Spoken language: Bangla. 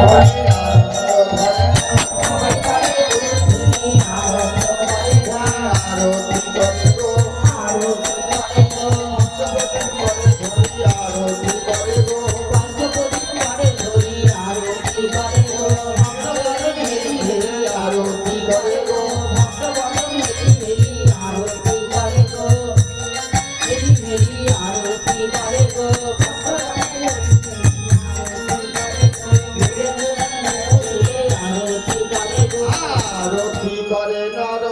Thank আরতি করে নর